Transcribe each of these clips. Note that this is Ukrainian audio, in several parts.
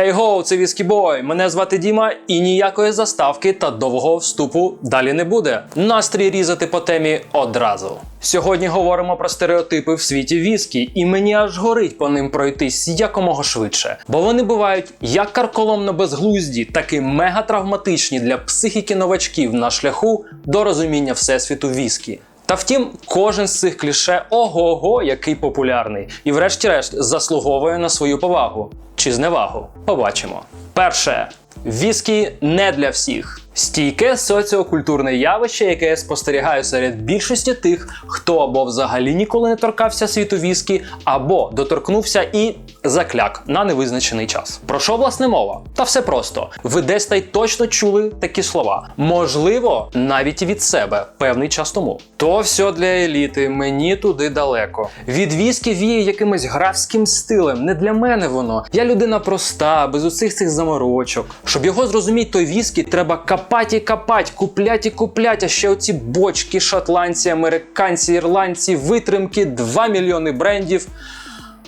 Хей-гоу, це Віскі Бой. Мене звати Діма, і ніякої заставки та довгого вступу далі не буде. Настрій різати по темі одразу. Сьогодні говоримо про стереотипи в світі віскі, і мені аж горить по ним пройтись якомога швидше. Бо вони бувають як карколомно безглузді, так і мегатравматичні для психіки новачків на шляху до розуміння всесвіту віскі. Та втім, кожен з цих кліше ого-го, який популярний, і врешті-решт заслуговує на свою повагу чи зневагу. Побачимо. Перше. Віскі не для всіх. Стійке соціокультурне явище, яке я спостерігаю серед більшості тих, хто або взагалі ніколи не торкався світу віскі, або доторкнувся і закляк на невизначений час. Про що власне мова? Та все просто. Ви десь та й точно чули такі слова. Можливо, навіть від себе певний час тому. То все для еліти, мені туди далеко. Від віскі віє якимось графським стилем. Не для мене воно. Я людина проста, без усіх цих заморочок. Щоб його зрозуміти, той віскі треба капать і копать, куплять і куплять, а ще оці бочки, шотландці, американці, ірландці, витримки, 2 мільйони брендів.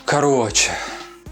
Коротше.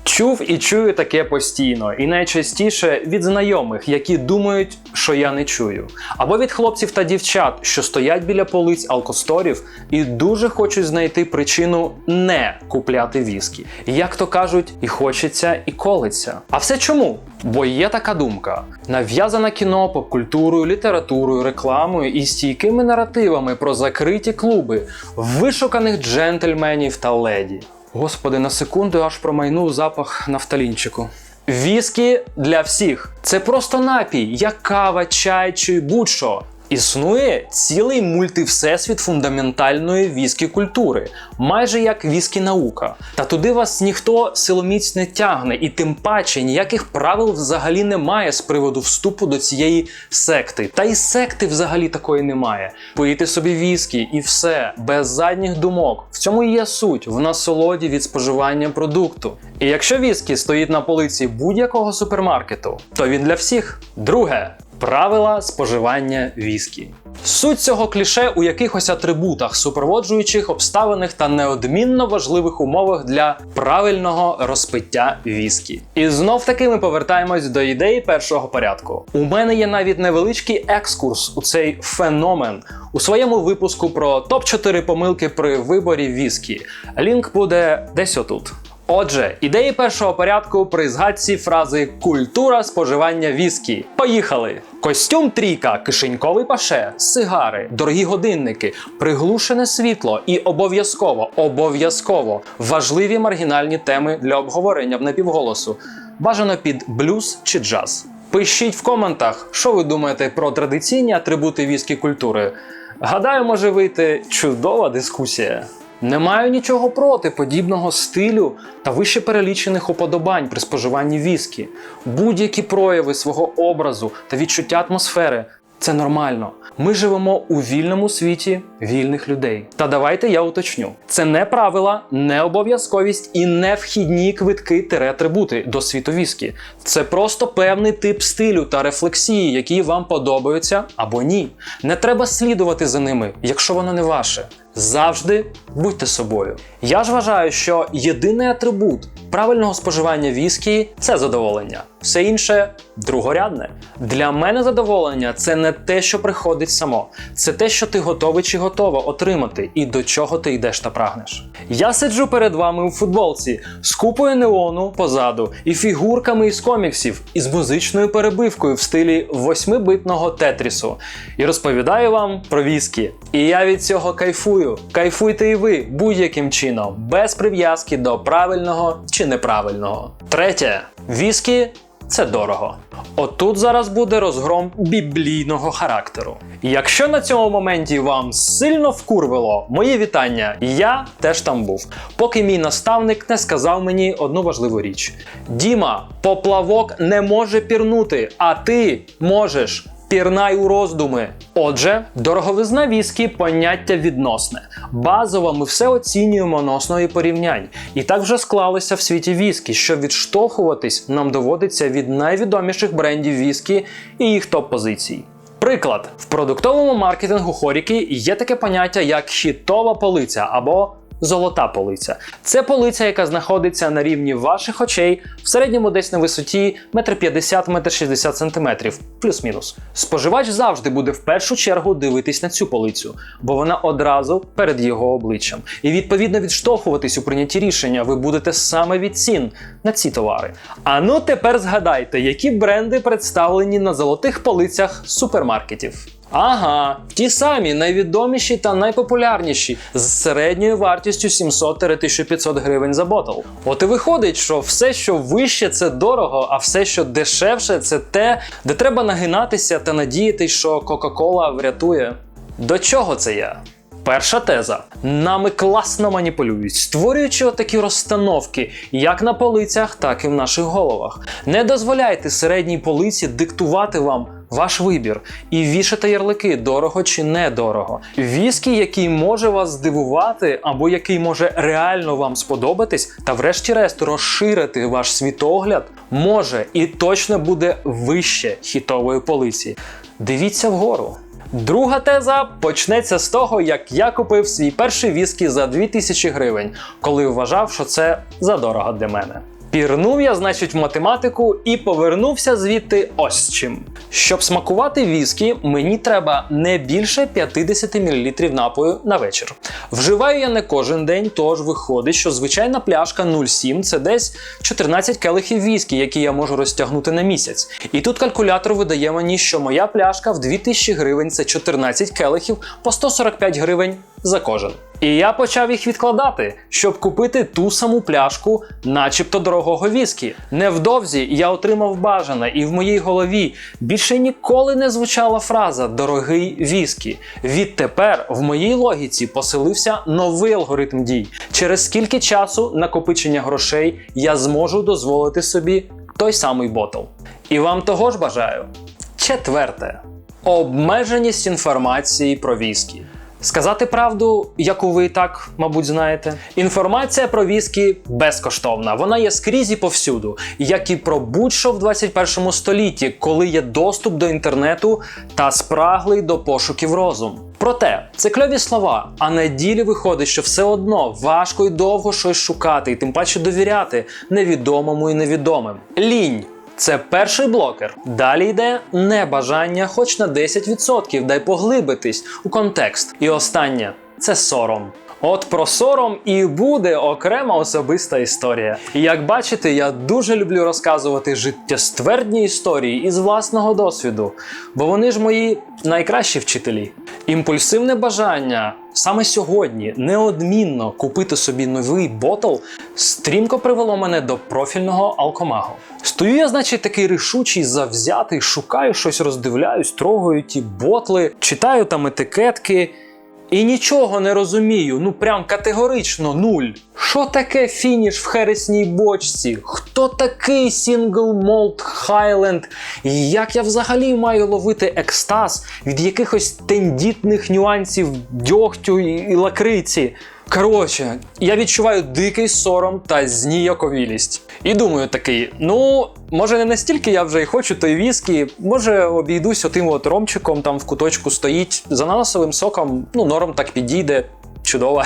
Чув і чую таке постійно, і найчастіше від знайомих, які думають, що я не чую, або від хлопців та дівчат, що стоять біля полиць алкосторів і дуже хочуть знайти причину не купляти віскі. Як то кажуть, і хочеться, і колиться. А все чому? Бо є така думка: нав'язана кіно, попкультурою, літературою, рекламою і стійкими наративами про закриті клуби, вишуканих джентльменів та леді. Господи, на секунду аж промайнув запах нафталінчику. Віскі для всіх. Це просто напій, як кава, чай чи будь-що. Існує цілий мультивсесвіт фундаментальної віскі культури, майже як віскі наука. Та туди вас ніхто силоміць не тягне, і тим паче ніяких правил взагалі немає з приводу вступу до цієї секти. Та й секти взагалі такої немає. Пийте собі віскі і все, без задніх думок. В цьому і є суть в насолоді від споживання продукту. І якщо віскі стоїть на полиці будь-якого супермаркету, то він для всіх. Друге. Правила споживання віскі. Суть цього кліше у якихось атрибутах, супроводжуючих обставинах та неодмінно важливих умовах для правильного розпиття віскі. І знов таки ми повертаємось до ідеї першого порядку. У мене є навіть невеличкий екскурс у цей феномен у своєму випуску про топ-4 помилки при виборі віскі. Лінк буде десь отут. Отже, ідеї першого порядку при згадці фрази культура споживання віскі. Поїхали! Костюм трійка, кишеньковий паше, сигари, дорогі годинники, приглушене світло і обов'язково, обов'язково важливі маргінальні теми для обговорення в напівголосу. Бажано під блюз чи джаз. Пишіть в коментах, що ви думаєте про традиційні атрибути віскі культури. Гадаю, може вийти чудова дискусія. Не маю нічого проти подібного стилю та вище перелічених уподобань при споживанні віскі. Будь-які прояви свого образу та відчуття атмосфери це нормально. Ми живемо у вільному світі вільних людей. Та давайте я уточню: це не правила, не обов'язковість і не вхідні квитки атрибути до світу віскі. Це просто певний тип стилю та рефлексії, які вам подобаються або ні. Не треба слідувати за ними, якщо воно не ваше. Завжди будьте собою. Я ж вважаю, що єдиний атрибут правильного споживання віскі це задоволення. Все інше другорядне. Для мене задоволення це не те, що приходить само, це те, що ти готовий чи готова отримати, і до чого ти йдеш та прагнеш. Я сиджу перед вами у футболці з купою неону позаду і фігурками із коміксів, із музичною перебивкою в стилі восьмибитного тетрісу. І розповідаю вам про віскі. І я від цього кайфую. Кайфуйте і ви будь-яким чином, без прив'язки до правильного чи неправильного. Третє. Віскі це дорого. Отут зараз буде розгром біблійного характеру. Якщо на цьому моменті вам сильно вкурвило, мої вітання, я теж там був. Поки мій наставник не сказав мені одну важливу річ: Діма, поплавок не може пірнути, а ти можеш. Пірнай у роздуми. Отже, дороговизна віскі поняття відносне. Базово ми все оцінюємо на основі порівнянь. І так вже склалося в світі віскі, що відштовхуватись нам доводиться від найвідоміших брендів віскі і їх топ-позицій. Приклад, в продуктовому маркетингу хоріки є таке поняття як хітова полиця або золота полиця. Це полиця, яка знаходиться на рівні ваших очей в середньому десь на висоті 1,50-1,60 см, плюс-мінус. Споживач завжди буде в першу чергу дивитись на цю полицю, бо вона одразу перед його обличчям. І відповідно відштовхуватись у прийнятті рішення ви будете саме від цін на ці товари. А ну тепер згадайте, які бренди представлені на золотих полицях супермаркетів. Ага, ті самі найвідоміші та найпопулярніші з середньою вартістю 700-1500 гривень за ботл. От і виходить, що все, що вище, це дорого, а все, що дешевше, це те, де треба нагинатися та надіятись, що Кока-Кола врятує. До чого це я? Перша теза. Нами класно маніпулюють, створюючи отакі розстановки, як на полицях, так і в наших головах. Не дозволяйте середній полиці диктувати вам ваш вибір і вішати ярлики дорого чи недорого. Віскі, який може вас здивувати, або який може реально вам сподобатись, та врешті-решт розширити ваш світогляд, може і точно буде вище хітової полиці. Дивіться вгору. Друга теза почнеться з того, як я купив свій перший віскі за 2000 гривень, коли вважав, що це задорого для мене. Пірнув я, значить, в математику і повернувся звідти ось чим. Щоб смакувати віскі, мені треба не більше 50 мл напою на вечір. Вживаю я не кожен день, тож виходить, що звичайна пляшка 0,7 це десь 14 келихів віскі, які я можу розтягнути на місяць. І тут калькулятор видає мені, що моя пляшка в 2000 гривень це 14 келихів по 145 гривень за кожен. І я почав їх відкладати, щоб купити ту саму пляшку, начебто дорогого віскі. Невдовзі я отримав бажане, і в моїй голові більше ніколи не звучала фраза Дорогий віскі. Відтепер в моїй логіці поселився новий алгоритм дій. Через скільки часу накопичення грошей я зможу дозволити собі той самий ботл. І вам того ж бажаю. Четверте. Обмеженість інформації про віскі. Сказати правду, яку ви і так, мабуть, знаєте. Інформація про віскі безкоштовна. Вона є скрізь і повсюду, як і про будь-що в 21 столітті, коли є доступ до інтернету та спраглий до пошуків розум. Проте це кльові слова, а на ділі виходить, що все одно важко і довго щось шукати, і тим паче довіряти невідомому і невідомим. Лінь. Це перший блокер. Далі йде небажання, хоч на 10%, дай поглибитись у контекст. І останнє це сором. От про сором і буде окрема особиста історія. І як бачите, я дуже люблю розказувати життєствердні історії із власного досвіду, бо вони ж мої найкращі вчителі. Імпульсивне бажання саме сьогодні неодмінно купити собі новий ботл стрімко привело мене до профільного алкомагу. Стою я, значить, такий рішучий, завзятий, шукаю щось, роздивляюсь, трогаю ті ботли, читаю там етикетки. І нічого не розумію, ну прям категорично нуль. Що таке фініш в хересній бочці? Хто такий Single Malt Highland? Як я взагалі маю ловити екстаз від якихось тендітних нюансів дьогтю і лакриці? Коротше, я відчуваю дикий сором та зніяковілість. І думаю такий: ну, може не настільки я вже й хочу той віскі, може обійдусь отим от ромчиком, там в куточку стоїть з ананасовим соком, ну, норм так підійде. Чудово.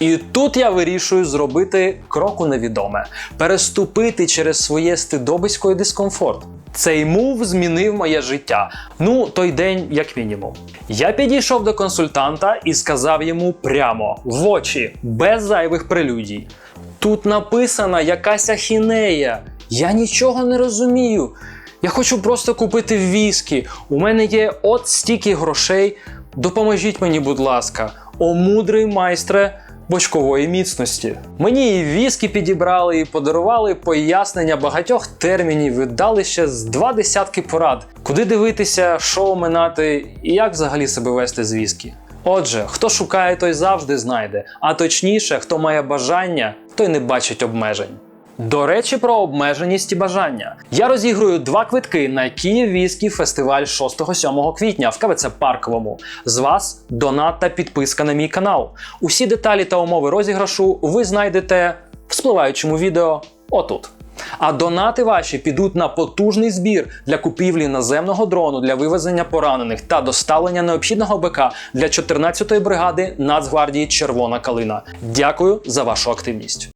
І тут я вирішую зробити кроку невідоме, переступити через своє стидобисько і дискомфорт. Цей мув змінив моє життя. Ну, той день, як мінімум. Я підійшов до консультанта і сказав йому прямо в очі, без зайвих прелюдій. Тут написана якась ахінея. Я нічого не розумію. Я хочу просто купити віскі. У мене є от стільки грошей. Допоможіть мені, будь ласка, о мудрий майстре бочкової міцності. Мені і віскі підібрали, і подарували пояснення багатьох термінів, і дали ще з два десятки порад, куди дивитися, що оминати і як взагалі себе вести з віскі. Отже, хто шукає, той завжди знайде, а точніше, хто має бажання, той не бачить обмежень. До речі, про обмеженість і бажання. Я розіграю два квитки на Київ Віскі фестиваль 6-7 квітня в КВЦ Парковому. З вас донат та підписка на мій канал. Усі деталі та умови розіграшу ви знайдете в спливаючому відео отут. А донати ваші підуть на потужний збір для купівлі наземного дрону для вивезення поранених та доставлення необхідного БК для 14-ї бригади Нацгвардії Червона Калина. Дякую за вашу активність.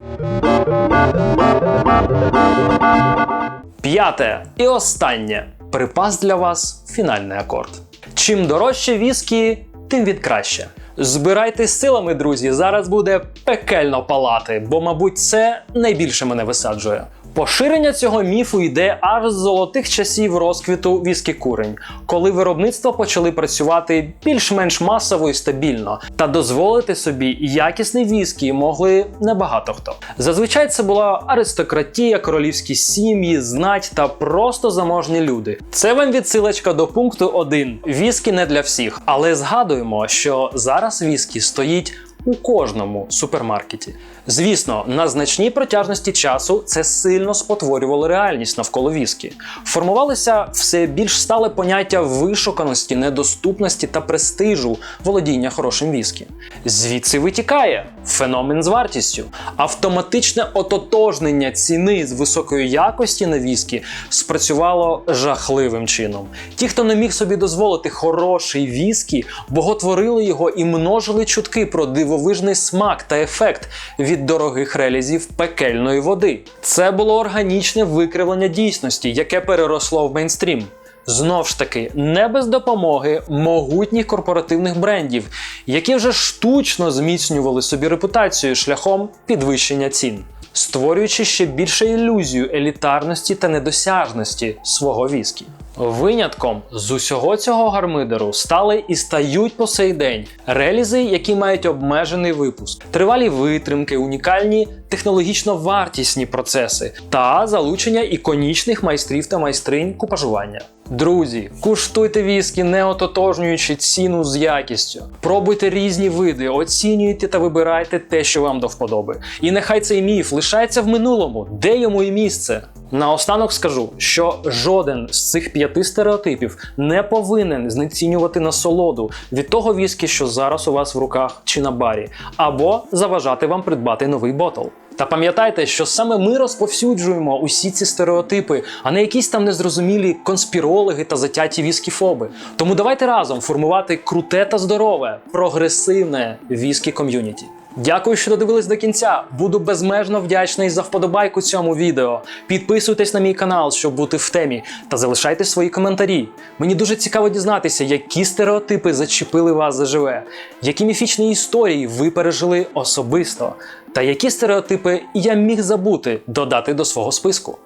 П'яте і останнє. Припас для вас фінальний акорд. Чим дорожче віскі, тим від краще. Збирайтесь силами, друзі. Зараз буде пекельно палати, бо, мабуть, це найбільше мене висаджує. Поширення цього міфу йде аж з золотих часів розквіту віскі курень, коли виробництва почали працювати більш-менш масово і стабільно, та дозволити собі якісний віскі могли небагато хто. Зазвичай це була аристократія, королівські сім'ї, знать та просто заможні люди. Це вам відсилочка до пункту 1. Віскі не для всіх, але згадуємо, що зараз віскі стоїть у кожному супермаркеті. Звісно, на значній протяжності часу це сильно спотворювало реальність навколо віскі. Формувалося все більш стале поняття вишуканості, недоступності та престижу володіння хорошим віскі. Звідси витікає феномен з вартістю, автоматичне ототожнення ціни з високої якості на віскі спрацювало жахливим чином. Ті, хто не міг собі дозволити хороший віскі, боготворили його і множили чутки про дивовижний смак та ефект від дорогих релізів пекельної води. Це було органічне викривлення дійсності, яке переросло в мейнстрім. Знов ж таки, не без допомоги могутніх корпоративних брендів, які вже штучно зміцнювали собі репутацію шляхом підвищення цін, створюючи ще більше ілюзію елітарності та недосяжності свого віскі. Винятком з усього цього гармидеру стали і стають по сей день релізи, які мають обмежений випуск, тривалі витримки, унікальні технологічно вартісні процеси та залучення іконічних майстрів та майстринь купажування. Друзі, куштуйте віскі, не ототожнюючи ціну з якістю. Пробуйте різні види, оцінюйте та вибирайте те, що вам до вподоби. І нехай цей міф лишається в минулому, де йому і місце. Наостанок скажу, що жоден з цих п'яти стереотипів не повинен знецінювати насолоду від того віскі, що зараз у вас в руках чи на барі, або заважати вам придбати новий ботл. Та пам'ятайте, що саме ми розповсюджуємо усі ці стереотипи, а не якісь там незрозумілі конспірологи та затяті віскіфоби. Тому давайте разом формувати круте та здорове, прогресивне віскі ком'юніті. Дякую, що додивились до кінця. Буду безмежно вдячний за вподобайку цьому відео. Підписуйтесь на мій канал, щоб бути в темі, та залишайте свої коментарі. Мені дуже цікаво дізнатися, які стереотипи зачепили вас заживе, які міфічні історії ви пережили особисто, та які стереотипи я міг забути додати до свого списку.